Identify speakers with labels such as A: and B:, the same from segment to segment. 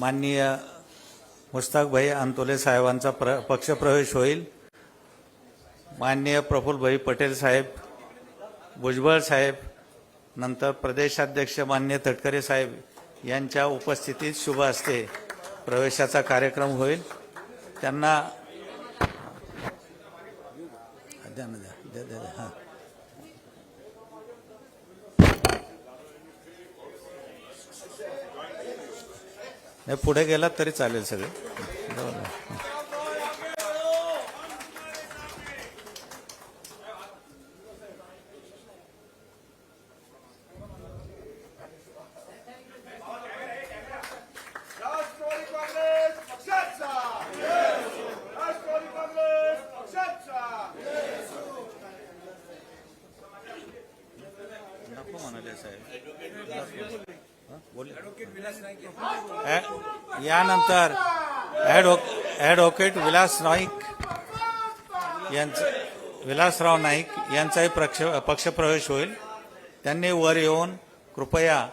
A: माननीय मुस्ताकभाई अंतोले साहेबांचा प्र पक्षप्रवेश होईल. माननीय प्रफुल्लभाई पटेल साहेब भुजबळ साहेब नंतर प्रदेशाध्यक्ष मान्य तटकरे साहेब यांच्या उपस्थितीत शुभ असते प्रवेशाचा कार्यक्रम होईल. त्यांना हां. पुढे गेलात तरी चालेल सगळे. यानंतर ॲडव्होकेट विलास नाईक यांचं विलासराव नाईक यांचाही पक्ष पक्षप्रवेश होईल. त्यांनी वर येऊन कृपया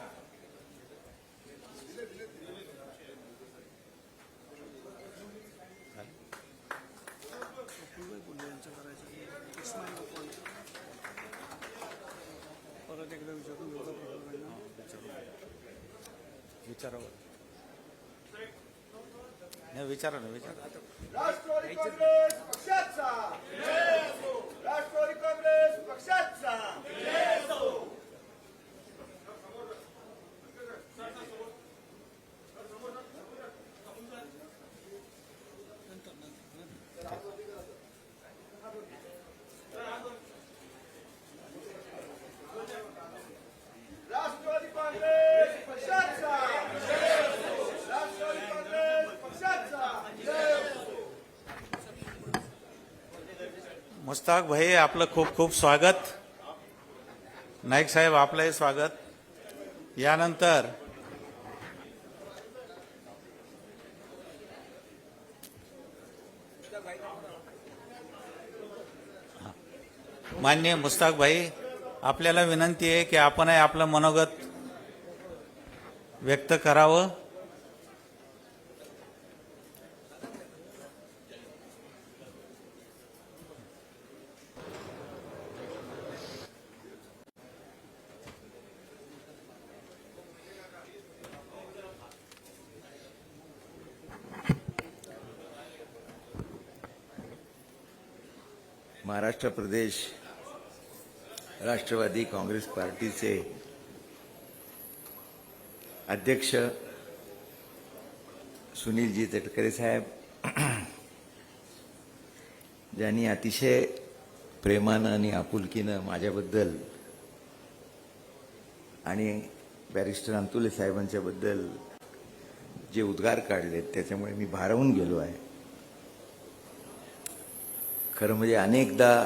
A: विचारावं. नाही विचारा ना विचारा.
B: राष्ट्रवादी काँग्रेस पक्षाचा. राष्ट्रवादी काँग्रेस पक्षाचा.
A: मुस्ताक भाई आपलं खूप खूप स्वागत. नाईक साहेब आपलंही स्वागत. यानंतर मान्य मुस्ताक भाई आपल्याला विनंती आहे की आपणही आपलं मनोगत व्यक्त करावं.
C: महाराष्ट्र प्रदेश राष्ट्रवादी काँग्रेस पार्टीचे अध्यक्ष सुनीलजी तटकरे साहेब ज्यांनी अतिशय प्रेमानं आणि आपुलकीनं माझ्याबद्दल आणि बॅरिस्टर अंतुले साहेबांच्याबद्दल जे उद्गार काढलेत त्याच्यामुळे मी भारावून गेलो आहे. खरं म्हणजे अनेकदा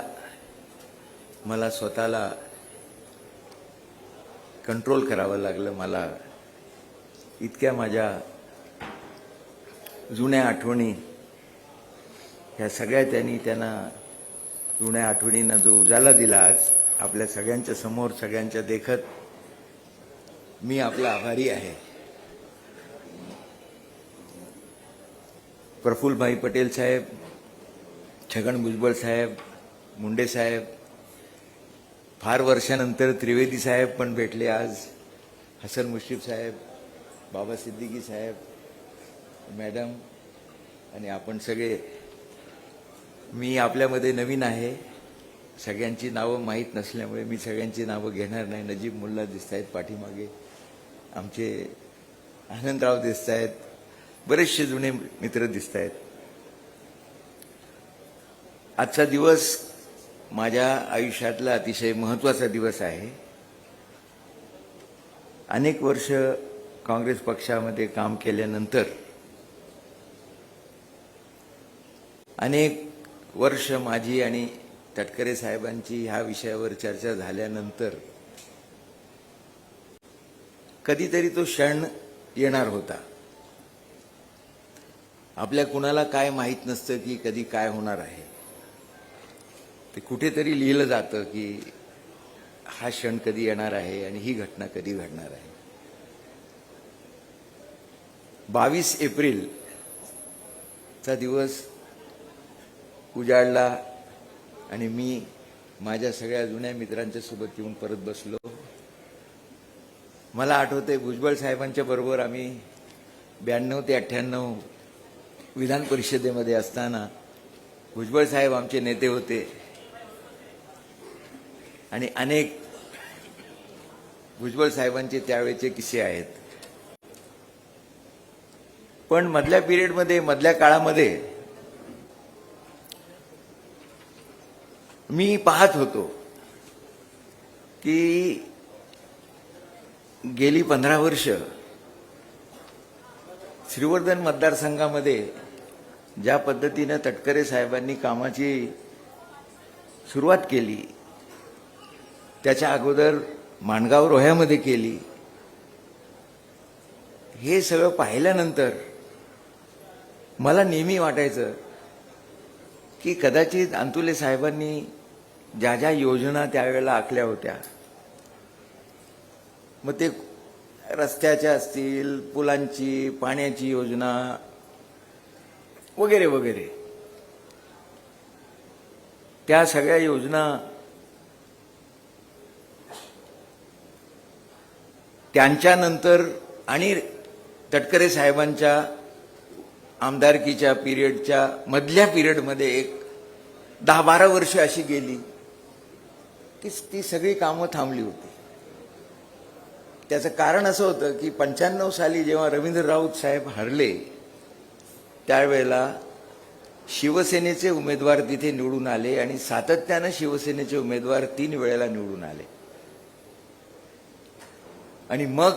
C: मला स्वतःला कंट्रोल करावं लागलं. मला इतक्या माझ्या जुन्या आठवणी ह्या सगळ्या त्यांनी त्यांना जुन्या आठवणींना जो उजाला दिला आज आपल्या सगळ्यांच्या समोर सगळ्यांच्या देखत मी आपला आभारी आहे. प्रफुल्लभाई पटेल साहेब छगन भुजबळ साहेब मुंडे साहेब फार वर्षानंतर त्रिवेदी साहेब पण भेटले आज. हसन मुश्रीफ साहेब बाबा सिद्दीकी साहेब मॅडम आणि आपण सगळे. मी आपल्यामध्ये नवीन आहे. सगळ्यांची नावं माहीत नसल्यामुळे मी सगळ्यांची नावं घेणार नाही. नजीब मुल्ला दिसत आहेत पाठीमागे. आमचे आनंदराव दिसत आहेत बरेचसे जुने मित्र दिसत आहेत आजचा दिवस माझ्या आयुष्यातला अतिशय महत्त्वाचा दिवस आहे. अनेक वर्ष काँग्रेस पक्षामध्ये काम केल्यानंतर अनेक वर्ष माझी आणि तटकरे साहेबांची ह्या विषयावर चर्चा झाल्यानंतर कधीतरी तो क्षण येणार होता. आपल्या कुणाला काय माहीत नसतं की कधी काय होणार आहे. ते कुठेतरी लिहिलं जातं की हा क्षण कधी येणार आहे आणि ही घटना कधी घडणार आहे. बावीस एप्रिलचा दिवस उजाडला आणि मी माझ्या सगळ्या जुन्या मित्रांच्या सोबत येऊन परत बसलो. मला आठवते भुजबळ साहेबांच्या बरोबर आम्ही ब्याण्णव ते अठ्ठ्याण्णव विधान परिषदेमध्ये असताना भुजबळ साहेब आमचे नेते होते. आणि अनेक भुजबळ साहेबांचे त्यावेळेचे किस्से आहेत. पण मधल्या पिरियडमध्ये मधल्या काळामध्ये मी पाहत होतो की गेली पंधरा वर्ष श्रीवर्धन मतदारसंघामध्ये ज्या पद्धतीनं तटकरे साहेबांनी कामाची सुरुवात केली त्याच्या अगोदर माणगाव रोह्यामध्ये केली. हे सगळं पाहिल्यानंतर मला नेहमी वाटायचं की कदाचित अंतुले साहेबांनी ज्या ज्या योजना त्यावेळेला आखल्या होत्या मग ते रस्त्याच्या असतील पुलांची पाण्याची योजना वगैरे वगैरे. त्या सगळ्या योजना त्यांच्यानंतर आणि तटकरे साहेबांच्या आमदारकीच्या पिरियडच्या मधल्या पिरियडमध्ये एक दहा बारा वर्ष अशी गेली. की ती सगळी कामं थांबली होती. त्याचं कारण असं होतं की पंच्याण्णव साली जेव्हा रवींद्र राऊत साहेब हरले त्यावेळेला शिवसेनेचे उमेदवार तिथे निवडून आले आणि सातत्यानं शिवसेनेचे उमेदवार तीन वेळेला निवडून आले. आणि मग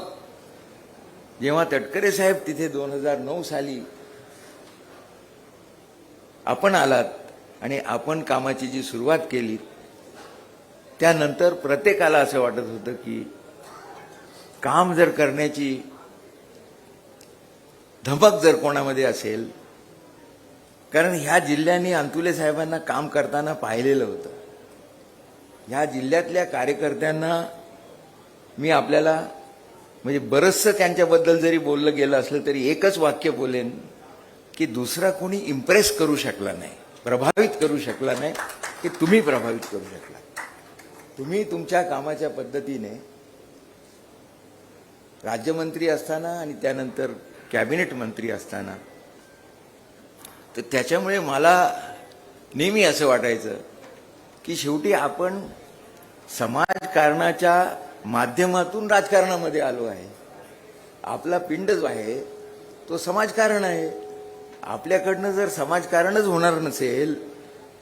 C: जेव्हा तटकरे साहेब तिथे दोन हजार नऊ साली आपण आलात आणि आपण कामाची जी सुरुवात केली त्यानंतर प्रत्येकाला असं वाटत होतं की काम जर करण्याची धमक जर कोणामध्ये असेल कारण ह्या जिल्ह्याने अंतुले साहेबांना काम करताना पाहिलेलं होतं. ह्या जिल्ह्यातल्या कार्यकर्त्यांना मी आपल्याला म्हणजे बरंचसं त्यांच्याबद्दल जरी बोललं गेलं असलं तरी एकच वाक्य बोलेन की दुसरा कोणी इम्प्रेस करू शकला नाही प्रभावित करू शकला नाही की तुम्ही प्रभावित करू शकला. तुम्ही तुमच्या कामाच्या पद्धतीने राज्यमंत्री असताना आणि त्यानंतर कॅबिनेट मंत्री असताना तर त्याच्यामुळे मला नेहमी असं वाटायचं की शेवटी आपण समाजकारणाच्या माध्यमातून राजकारणामध्ये आलो आहे. आपला पिंड जो आहे. तो समाजकारण आहे. आपल्याकडनं जर समाजकारणच होणार नसेल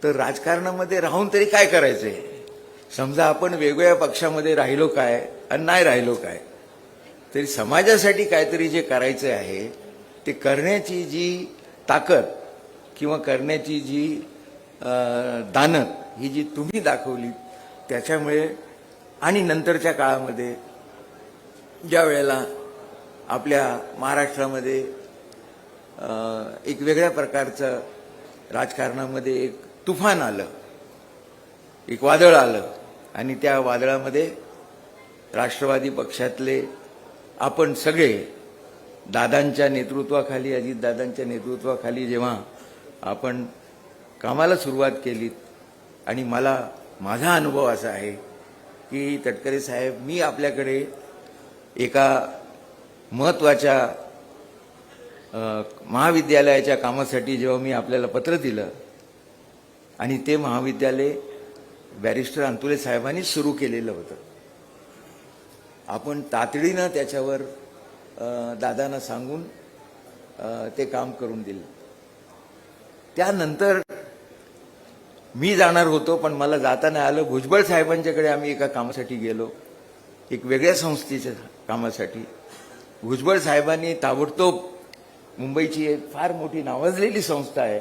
C: तर राजकारणामध्ये राहून तरी काय करायचंय समजा आपण वेगवेगळ्या पक्षामध्ये राहिलो काय आणि नाही राहिलो काय? तरी समाजासाठी काहीतरी जे करायचं आहे ते करण्याची जी ताकद किंवा करण्याची जी दानत ही जी तुम्ही दाखवली त्याच्यामुळे आणि नंतरच्या काळामध्ये ज्या वेळेला आपल्या महाराष्ट्रामध्ये एक वेगळ्या प्रकारचं राजकारणामध्ये एक तुफान आलं एक वादळ आलं आणि त्या वादळामध्ये राष्ट्रवादी पक्षातले आपण सगळे दादांच्या नेतृत्वाखाली अजितदादांच्या नेतृत्वाखाली जेव्हा आपण कामाला सुरुवात केली आणि मला माझा अनुभव असा आहे की तटकरे साहेब मी आपल्याकडे एका महत्त्वाच्या महाविद्यालयाच्या कामासाठी जेव्हा मी आपल्याला पत्र दिलं आणि ते महाविद्यालय बॅरिस्टर अंतुले साहेबांनी सुरू केलेलं होतं. आपण तातडीनं त्याच्यावर दादांना सांगून ते काम करून दिलं. त्यानंतर मी जाणार होतो पण मला जाता नाही आलं. भुजबळ साहेबांच्याकडे आम्ही एका कामासाठी गेलो. एक वेगळ्या संस्थेच्या कामासाठी. भुजबळ साहेबांनी ताबडतोब मुंबईची एक फार मोठी नावाजलेली संस्था आहे.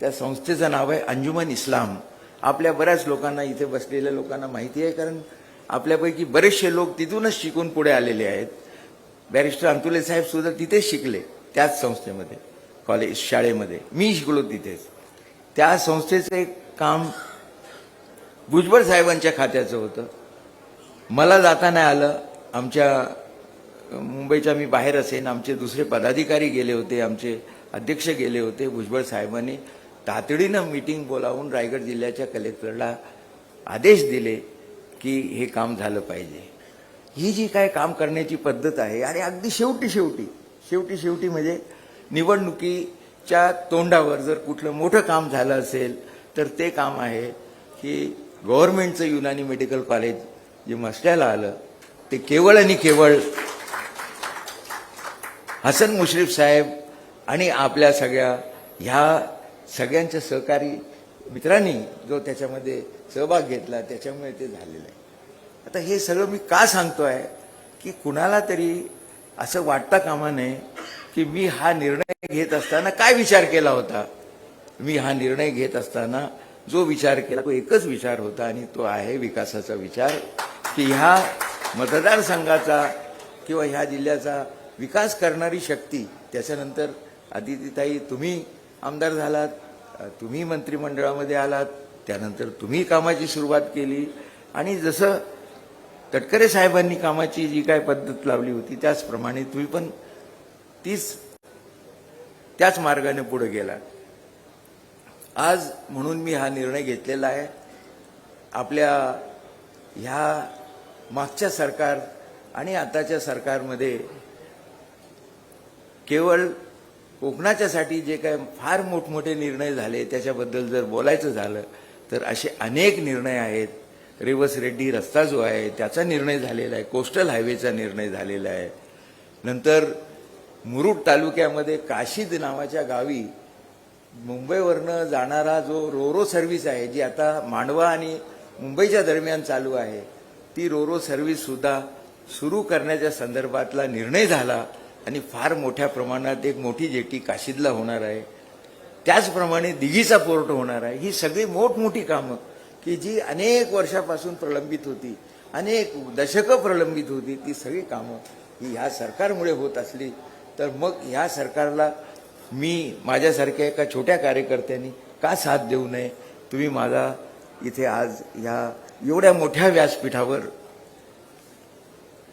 C: त्या संस्थेचं नाव आहे अंजुमन इस्लाम. आपल्या बऱ्याच लोकांना इथे बसलेल्या लोकांना माहिती आहे कारण आपल्यापैकी बरेचसे लोक तिथूनच शिकून पुढे आलेले आहेत. बॅरिस्टर अंतुले साहेब सुद्धा तिथेच शिकले त्याच संस्थेमध्ये कॉलेज शाळेमध्ये. मी शिकलो तिथेच. त्या संस्थेचं एक काम भुजबळ साहेबांच्या खात्याचं होतं. मला जाता नाही आलं. आमच्या मुंबईच्या मी बाहेर असेन. आमचे दुसरे पदाधिकारी गेले होते. आमचे अध्यक्ष गेले होते भुजबळ साहेबांनी. तातडीनं मीटिंग बोलावून रायगड जिल्ह्याच्या कलेक्टरला आदेश दिले की हे काम झालं पाहिजे. ही जी काय काम करण्याची पद्धत आहे आणि अगदी शेवटी शेवटी शेवटी शेवटी म्हणजे निवडणुकीच्या तोंडावर जर कुठलं मोठं काम झालं असेल तर ते काम आहे की गव्हर्नमेंटचं युनानी मेडिकल कॉलेज जे मसल्याला आलं ते केवळ आणि केवळ हसन मुश्रीफ साहेब आणि आपल्या सगळ्या ह्या सगळ्यांच्या सहकारी मित्रांनी जो त्याच्यामध्ये सहभाग घेतला त्याच्यामुळे ते झालेलं आहे. आता हे सगळं मी का सांगतो आहे की कुणाला तरी असं वाटता कामा नये की मी हा निर्णय घेत असताना काय विचार केला होता? मी हा निर्णय घेत असताना जो विचार केला तो एकच विचार होता आणि तो आहे विकासाचा विचार की ह्या मतदारसंघाचा किंवा ह्या जिल्ह्याचा विकास करणारी शक्ती त्याच्यानंतर आदितीताई तुम्ही आमदार झालात तुम्ही मंत्रिमंडळामध्ये आलात त्यानंतर तुम्ही कामाची सुरुवात केली आणि जसं तटकरे साहेबांनी कामाची जी काय पद्धत लावली होती त्याचप्रमाणे तुम्ही पण तीच त्याच मार्गाने पुढे गेलात. आज म्हणून मी हा निर्णय घेतलेला आहे. आपल्या ह्या मागच्या सरकार आणि आताच्या सरकारमध्ये केवळ कोकणाच्यासाठी जे काय फार मोठमोठे निर्णय झाले त्याच्याबद्दल जर बोलायचं झालं तर असे अनेक निर्णय आहेत. रेवस रेड्डी रस्ता जो आहे त्याचा निर्णय झालेला आहे. कोस्टल हायवेचा निर्णय झालेला आहे. नंतर मुरुड तालुक्यामध्ये काशीद नावाच्या गावी मुंबईवरनं जाणारा जो रोरो सर्व्हिस आहे जी आता मांडवा आणि मुंबईच्या दरम्यान चालू आहे ती रोरो सर्व्हिस सुद्धा सुरू करण्याच्या संदर्भातला निर्णय झाला आणि फार मोठ्या प्रमाणात एक मोठी जेटी काशीदला होणार आहे. त्याचप्रमाणे दिघीचा पोर्ट होणार आहे. ही सगळी मोठमोठी कामं की जी अनेक वर्षापासून प्रलंबित होती अनेक दशकं प्रलंबित होती ती सगळी कामं ही ह्या सरकारमुळे होत असली तर मग ह्या सरकारला मी माझ्यासारख्या एका छोट्या कार्यकर्त्यांनी का साथ देऊ नये? तुम्ही माझा इथे आज ह्या एवढ्या मोठ्या व्यासपीठावर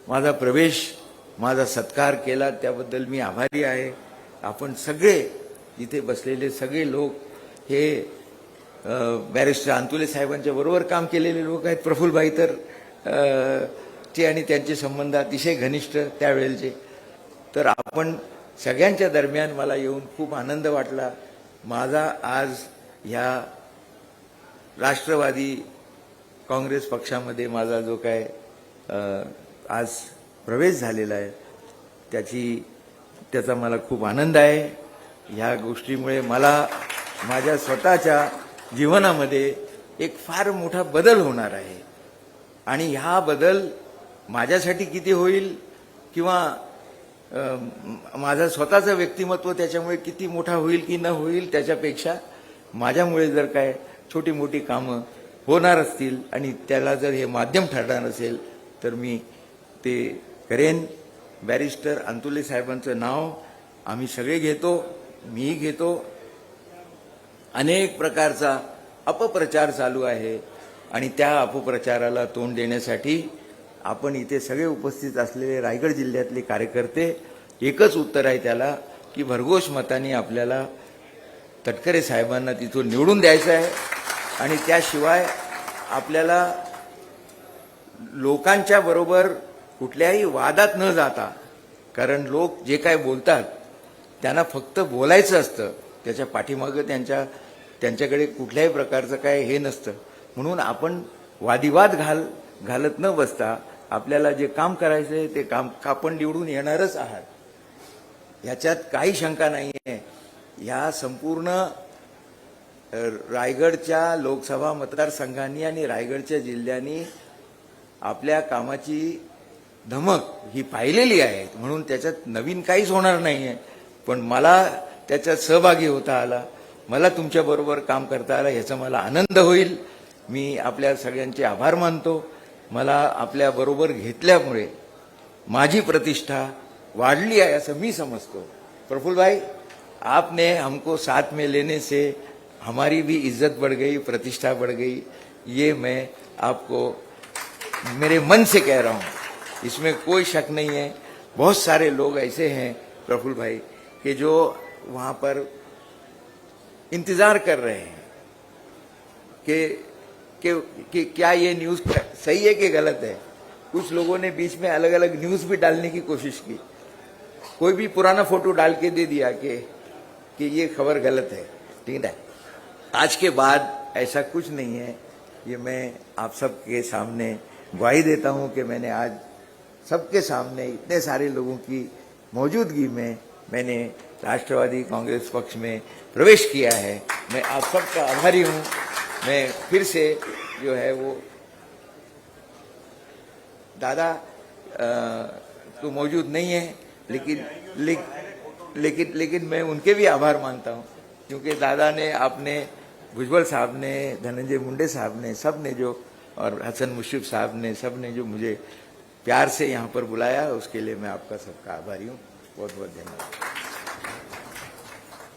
C: माझा प्रवेश माझा सत्कार केला त्याबद्दल मी आभारी आहे. आपण सगळे इथे बसलेले सगळे लोक हे बॅरिस्टर अंतुले साहेबांच्या बरोबर काम केलेले लोक आहेत. प्रफुल्लभाई तर ते चे आणि त्यांचे संबंध अतिशय घनिष्ठ त्यावेळेचे तर आपण सगळ्यांच्या दरम्यान मला येऊन खूप आनंद वाटला. माझा आज ह्या राष्ट्रवादी काँग्रेस पक्षामध्ये माझा जो काय आज प्रवेश झालेला आहे त्याची त्याचा मला खूप आनंद आहे. ह्या गोष्टीमुळे मला माझ्या स्वतःच्या जीवनामध्ये एक फार मोठा बदल होणार आहे. आणि ह्या बदल माझ्यासाठी किती होईल किंवा माझं स्वतःचं व्यक्तिमत्व त्याच्यामुळे किती मोठा होईल की न होईल त्याच्यापेक्षा माझ्यामुळे जर काय छोटी मोठी कामं होणार असतील आणि त्याला जर हे माध्यम ठरणार असेल तर मी ते करेन. बॅरिस्टर अंतुले साहेबांचं नाव आम्ही सगळे घेतो मीही घेतो. अनेक प्रकारचा अपप्रचार चालू आहे आणि त्या अपप्रचाराला तोंड देण्यासाठी आपण इथे सगळे उपस्थित असलेले रायगड जिल्ह्यातले कार्यकर्ते एकच उत्तर आहे त्याला की भरघोष मताने आपल्याला तटकरे साहेबांना तिथून निवडून द्यायचं आहे. आणि त्याशिवाय आपल्याला लोकांच्या बरोबर कुठल्याही वादात न जाता कारण लोक जे काय बोलतात त्यांना फक्त बोलायचं असतं. त्याच्या पाठीमागं त्यांच्या त्यांच्याकडे कुठल्याही प्रकारचं काय हे नसतं. म्हणून आपण वादिवाद घाल घालत न बसता आपल्याला जे काम करायचं आहे ते काम आपण निवडून येणारच आहात. याच्यात काही शंका नाही आहे या संपूर्ण रायगडच्या लोकसभा मतदारसंघांनी आणि रायगडच्या जिल्ह्यांनी आपल्या कामाची धमक ही पाहिलेली आहे. म्हणून त्याच्यात नवीन काहीच होणार नाही आहे पण मला त्याच्यात सहभागी होता आला. मला तुमच्याबरोबर काम करता आलं ह्याचा मला आनंद होईल. मी आपल्या सगळ्यांचे आभार मानतो. मला आपल्याबरोबर घेतल्यामुळे माझी प्रतिष्ठा वाढली है ऐसा मी समझता हूँ प्रफुल्ल भाई आपने हमको साथ में लेने से हमारी भी इज़्ज़त बढ़ गई, प्रतिष्ठा बढ़ गई। ये मैं आपको मेरे मन से कह रहा हूँ। इसमें कोई शक नहीं है। बहुत सारे लोग ऐसे हैं प्रफुल्ल भाई कि जो वहाँ पर इंतज़ार कर रहे हैं कि कि, कि क्या ये न्यूज़ सही है कि गलत है? कुछ लोगों ने बीच में अलग अलग न्यूज़ भी डालने की कोशिश की। कोई भी पुराना फ़ोटो डाल के दे दिया कि कि ये खबर गलत है ठीक है? आज के बाद ऐसा कुछ नहीं है ये मैं आप सबके सामने ग्वाही देता हूँ कि मैंने आज सबके सामने इतने सारे लोगों की मौजूदगी में मैंने राष्ट्रवादी कांग्रेस पक्ष में प्रवेश किया है। मैं आप सबका आभारी हूँ। मैं फिर से जो है वो दादा तो मौजूद नहीं है लेकिन ले, लेकिन लेकिन मैं उनके भी आभार मानता हूँ क्योंकि दादा ने आपने भुजबल साहब ने धनंजय मुंडे साहब ने सबने जो और हसन मुश्रिफ साहब ने सबने जो मुझे प्यार से यहाँ पर बुलाया उसके लिए मैं आपका सबका आभारी हूँ। बहुत बहुत धन्यवाद।